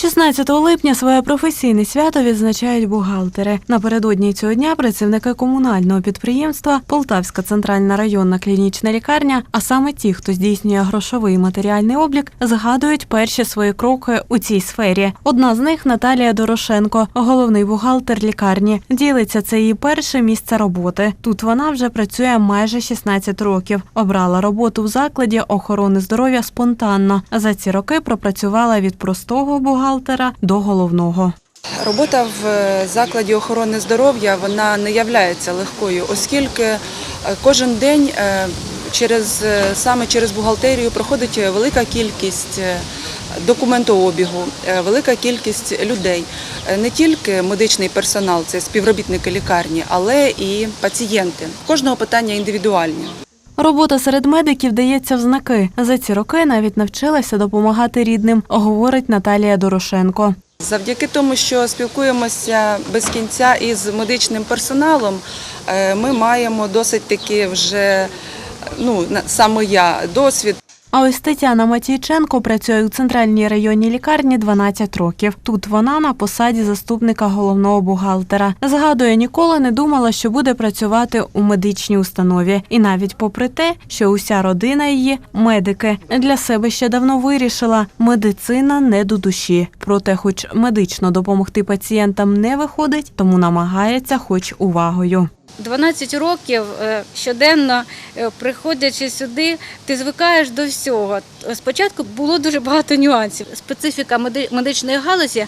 16 липня своє професійне свято відзначають бухгалтери. Напередодні цього дня працівники комунального підприємства Полтавська центральна районна клінічна лікарня, а саме ті, хто здійснює грошовий матеріальний облік, згадують перші свої кроки у цій сфері. Одна з них Наталія Дорошенко, головний бухгалтер лікарні. Ділиться це її перше місце роботи. Тут вона вже працює майже 16 років. Обрала роботу в закладі охорони здоров'я спонтанно. За ці роки пропрацювала від простого бухгалтера до головного. Робота в е, закладі охорони здоров'я вона не являється легкою, оскільки е, кожен день е, через саме через бухгалтерію проходить велика кількість документообігу, велика кількість людей. Не тільки медичний персонал, це співробітники лікарні, але і пацієнти. Кожного питання індивідуальні. Робота серед медиків дається в знаки. За ці роки навіть навчилася допомагати рідним, говорить Наталія Дорошенко. Завдяки тому, що спілкуємося без кінця із медичним персоналом, е, ми маємо досить таки вже ну саме я досвід. А ось Тетяна Матійченко працює у центральній районній лікарні 12 років. Тут вона на посаді заступника головного бухгалтера. Згадує, ніколи не думала, що буде працювати у медичній установі. І навіть попри те, що уся родина її медики для себе ще давно вирішила, медицина не до душі. Проте, хоч медично допомогти пацієнтам не виходить, тому намагається, хоч увагою. 12 років е, щоденно е, приходячи сюди, ти звикаєш до всього. Спочатку було дуже багато нюансів. Специфіка медичної галузі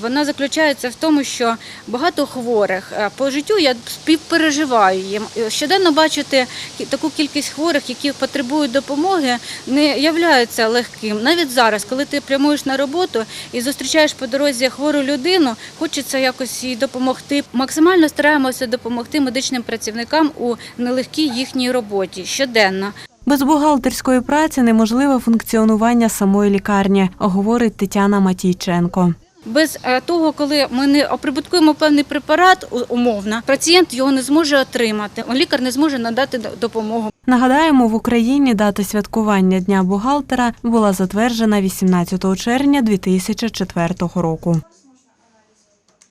вона заключається в тому, що багато хворих Е, по життю я співпереживаю їм. Щоденно бачити таку кількість хворих, які потребують допомоги, не являється легким. Навіть зараз, коли ти прямуєш на роботу і зустрічаєш по дорозі хвору людину, хочеться якось їй допомогти. Максимально стараємося допомогти медичним працівникам у нелегкій їхній роботі щоденно. Без бухгалтерської праці неможливе функціонування самої лікарні, говорить Тетяна Матійченко. Без е, того, коли ми не оприбуткуємо певний препарат умовно, пацієнт його не зможе отримати, лікар не зможе надати допомогу. Нагадаємо, в Україні дата святкування Дня бухгалтера була затверджена 18 червня 2004 року.